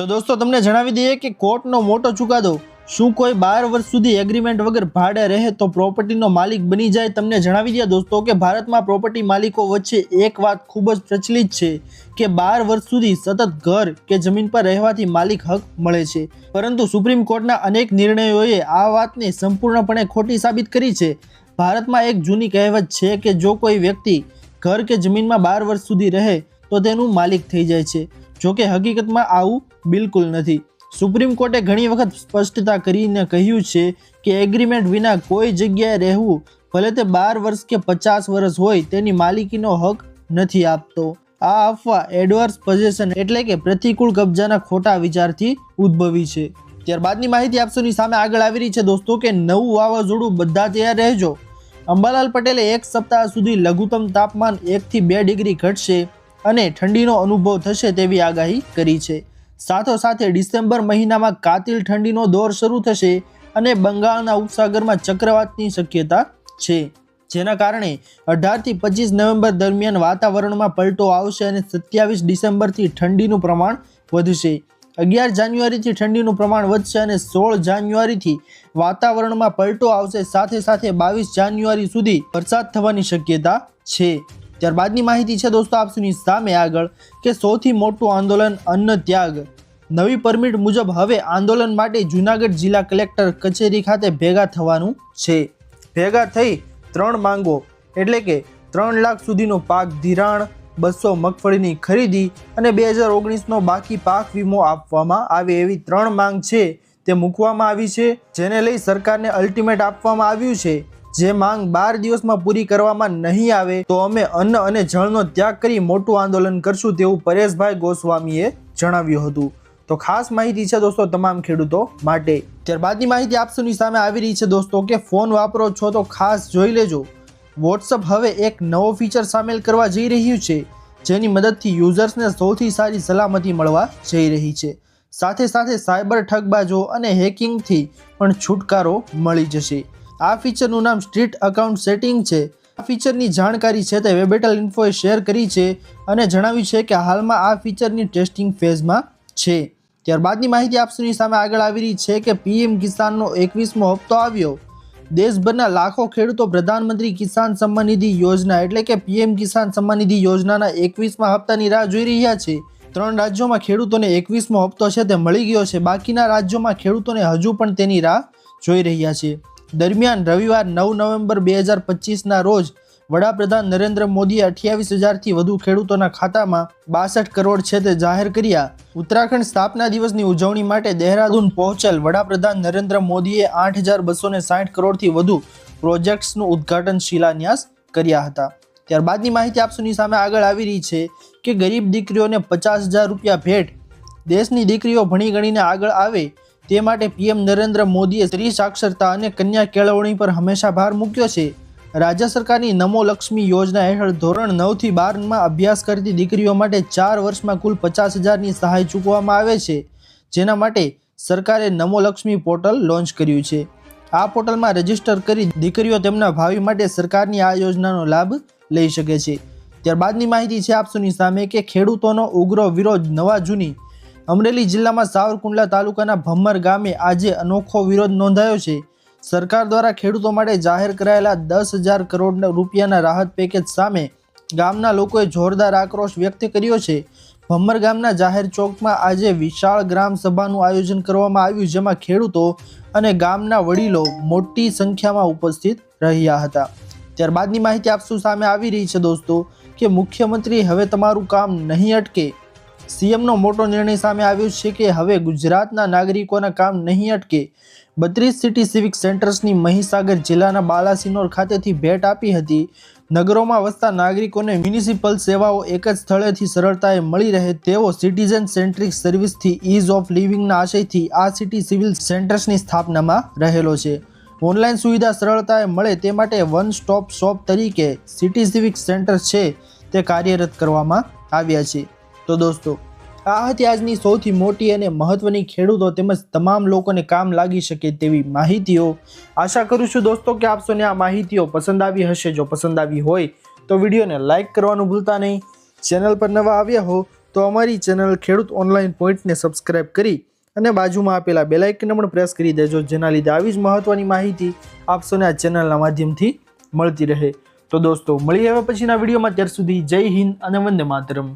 તો દોસ્તો, તમને જણાવી દઈએ કે કોર્ટનો મોટો ચુકાદો, શું કોઈ બાર વર્ષ સુધી એગ્રીમેન્ટ વગર ભાડે રહે તો પ્રોપર્ટીનો માલિક બની જાય, તમને જણાવી દઈએ દોસ્તો કે ભારતમાં પ્રોપર્ટી માલિકો વચ્ચે એક વાત ખૂબ જ પ્રચલિત છે કે બાર વર્ષ સુધી સતત ઘર કે જમીન પર રહેવાથી માલિક હક મળે છે. પરંતુ સુપ્રીમ કોર્ટના અનેક નિર્ણયોએ આ વાતને સંપૂર્ણપણે ખોટી સાબિત કરી છે. ભારતમાં એક જૂની કહેવત છે કે જો કોઈ વ્યક્તિ ઘર કે જમીનમાં બાર વર્ષ સુધી રહે, તો તેનું માલિક થઈ જાય છે. જો કે હકીકતમાં આવું બિલકુલ નથી. સુપ્રીમ કોર્ટે ઘણી વખત સ્પષ્ટતા કરીને કહ્યું છે કે એગ્રીમેન્ટ વિના કોઈ જગ્યાએ રહેવું, ભલે તે બાર વર્ષ કે પચાસ વર્ષ હોય, તેની માલિકીનો હક નથી આપતો. આ અફવા એડવર્સ પોઝેશન એટલે કે પ્રતિકૂળ કબજાના ખોટા વિચારથી ઉદ્ભવી છે. ત્યારબાદની માહિતી આપસોની સામે આગળ આવી રહી છે દોસ્તો કે નવું વાવાઝોડું બધા તૈયાર રહેજો. અંબાલાલ પટેલે એક સપ્તાહ સુધી લઘુત્તમ તાપમાન એકથી બે ડિગ્રી ઘટશે. અને ઠંડીનો અનુભવ થશે તેવી આગાહી કરી છે. સાથોસાથે ડિસેમ્બર મહિનામાં કાતિલ ઠંડીનો દોર શરૂ થશે અને બંગાળના ઉપસાગરમાં ચક્રવાતની શક્યતા છે. જેના કારણે અઢારથી પચીસ નવેમ્બર દરમિયાન વાતાવરણમાં પલટો આવશે અને સત્યાવીસ ડિસેમ્બરથી ઠંડીનું પ્રમાણ વધશે. અગિયાર જાન્યુઆરીથી ઠંડીનું પ્રમાણ વધશે અને સોળ જાન્યુઆરીથી વાતાવરણમાં પલટો આવશે. સાથે સાથે બાવીસ જાન્યુઆરી સુધી વરસાદ થવાની શક્યતા છે. ત્યારબાદની માહિતી છે દોસ્તો આપસુની સામે આગળ કે સૌથી મોટું આંદોલન અન્ન ત્યાગ. નવી પરમિટ મુજબ હવે આંદોલન માટે જૂનાગઢ જિલ્લા કલેક્ટર કચેરી ખાતે ભેગા થવાનું છે. ભેગા થઈ ત્રણ માંગો, એટલે કે ત્રણ લાખ સુધીનો પાક ધિરાણ, બસો મગફળીની ખરીદી અને બે હજાર ઓગણીસનો બાકી પાક વીમો આપવામાં આવે એવી ત્રણ માંગ છે તે મૂકવામાં આવી છે, જેને લઈ સરકારને અલ્ટિમેટ આપવામાં આવ્યું છે. જે માંગ બાર દિવસમાં પૂરી કરવામાં નહીં આવે, તો અમે અન્ન અને જળનો ત્યાગ કરી મોટું આંદોલન કરશું તેવું પરેશભાઈ ગોસ્વામીએ જણાવ્યું હતું. તો ખાસ માહિતી છે દોસ્તો તમામ ખેડૂતો માટે. ત્યારબાદની માહિતી આપસોની સામે આવી રહી છે દોસ્તો કે ફોન વાપરો છો તો ખાસ જોઈ લેજો. વોટ્સઅપ હવે એક નવો ફીચર સામેલ કરવા જઈ રહ્યું છે, જેની મદદથી યુઝર્સને સૌથી સારી સલામતી મળવા જઈ રહી છે. સાથે સાથે સાયબર ઠગબાજો અને હેકિંગથી પણ છુટકારો મળી જશે. આ ફીચરનું નામ સ્ટ્રીટ અકાઉન્ટ સેટિંગ છે. આ ફીચરની જાણકારી છે તે વેબેટલ ઇન્ફોએ શેર કરી છે અને જણાવ્યું છે કે હાલમાં આ ફીચરની ટેસ્ટિંગ ફેઝમાં છે. ત્યારબાદની માહિતી આપસુની સામે આગળ આવી રહી છે કે પીએમ કિસાનનો એકવીસમો હપ્તો આવ્યો. દેશભરના લાખો ખેડૂતો પ્રધાનમંત્રી કિસાન સન્માન નિધિ યોજના એટલે કે પીએમ કિસાન સન્માન નિધિ યોજનાના એકવીસમાં હપ્તાની રાહ જોઈ રહ્યા છે. ત્રણ રાજ્યોમાં ખેડૂતોને એકવીસમો હપ્તો છે તે મળી ગયો છે. બાકીના રાજ્યોમાં ખેડૂતોને હજુ પણ તેની રાહ જોઈ રહ્યા છે. દરમિયાન રવિવાર નવ નવેમ્બર બે હજાર પચીસના રોજ વડાપ્રધાન નરેન્દ્ર મોદીએ અઠ્યાવીસ હજારથી વધુ ખેડૂતોના ખાતામાં બાસઠ કરોડ છે તે જાહેર કર્યા. ઉત્તરાખંડ સ્થાપના દિવસની ઉજવણી માટે દહેરાદૂન પહોંચેલ વડાપ્રધાન નરેન્દ્ર મોદીએ આઠ હજાર બસો ને સાઠ કરોડથી વધુ પ્રોજેક્ટ્સનું ઉદ્ઘાટન શિલાન્યાસ કર્યા હતા. ત્યારબાદની માહિતી આપસુની સામે આગળ આવી રહી છે કે ગરીબ દીકરીઓને પચાસ હજાર રૂપિયા ભેટ દેશની દીકરીઓ ભણી ગણીને આગળ આવે તે માટે પીએમ નરેન્દ્ર મોદીએ સ્ત્રી સાક્ષરતા અને કન્યા કેળવણી પર હંમેશા ભાર મૂક્યો છે. રાજ્ય સરકારની નમો લક્ષ્મી યોજના હેઠળ ધોરણ નવથી બારમાં અભ્યાસ કરતી દીકરીઓ માટે ચાર વર્ષમાં કુલ પચાસ હજારની સહાય ચૂકવવામાં આવે છે. જેના માટે સરકારે નમો લક્ષ્મી પોર્ટલ લોન્ચ કર્યું છે. આ પોર્ટલમાં રજિસ્ટર કરી દીકરીઓ તેમના ભાવિ માટે સરકારની આ યોજનાનો લાભ લઈ શકે છે. ત્યારબાદની માહિતી છે આપસુની સામે કે ખેડૂતોનો ઉગ્ર વિરોધ નવા જૂની અમરેલી જિલ્લામાં સાવરકુંડલા તાલુકાના ભમ્મર ગામે આજે અનોખો વિરોધ નોંધાયો છે. સરકાર દ્વારા ખેડૂતો માટે જાહેર કરાયેલા દસ હજાર કરોડ રૂપિયાના રાહત પેકેજ સામે ગામના લોકોએ જોરદાર આક્રોશ વ્યક્ત કર્યો છે. ભમ્મર ગામના જાહેર ચોકમાં આજે વિશાળ ગ્રામ સભાનું આયોજન કરવામાં આવ્યું જેમાં ખેડૂતો અને ગામના વડીલો મોટી સંખ્યામાં ઉપસ્થિત રહ્યા હતા. ત્યારબાદની માહિતી આપશું સામે આવી રહી છે દોસ્તો, કે મુખ્યમંત્રી હવે તમારું કામ નહીં અટકે સીએમનો મોટો નિર્ણય સામે આવ્યો છે કે હવે ગુજરાતના નાગરિકોના કામ નહીં અટકે. બત્રીસ સિટી સિવિક સેન્ટર્સની મહીસાગર જિલ્લાના બાલાસિનોર ખાતેથી ભેટ આપી હતી. નગરોમાં વસતા નાગરિકોને મ્યુનિસિપલ સેવાઓ એક જ સ્થળેથી સરળતાએ મળી રહે તેવો સિટીઝન સેન્ટ્રિક સર્વિસથી ઇઝ ઓફ લિવિંગના આશયથી આ સિટી સિવિલ સેન્ટર્સની સ્થાપનામાં રહેલો છે. ઓનલાઈન સુવિધા સરળતાએ મળે તે માટે વન સ્ટોપ શોપ તરીકે સિટી સિવિક સેન્ટર છે તે કાર્યરત કરવામાં આવ્યા છે. તો દોસ્તો, આ હતી આજની સૌથી મોટી અને મહત્વની ખેડૂતો તેમજ તમામ લોકોને કામ લાગી શકે તેવી માહિતીઓ. આશા કરું છું દોસ્તો કે આપશોને આ માહિતીઓ પસંદ આવી હશે. જો પસંદ આવી હોય તો વિડીયોને લાઇક કરવાનું ભૂલતા નહીં. ચેનલ પર નવા આવ્યા હો તો અમારી ચેનલ ખેડૂત ઓનલાઈન પોઈન્ટને સબસ્ક્રાઇબ કરી અને બાજુમાં આપેલા બેલાઇકન પણ પ્રેસ કરી દેજો, જેના લીધે આવી જ મહત્વની માહિતી આપશોને આ ચેનલના માધ્યમથી મળતી રહે. તો દોસ્તો મળી હવે પછીના વિડીયોમાં. ત્યાર સુધી જય હિન્દ અને વંદે માતરમ.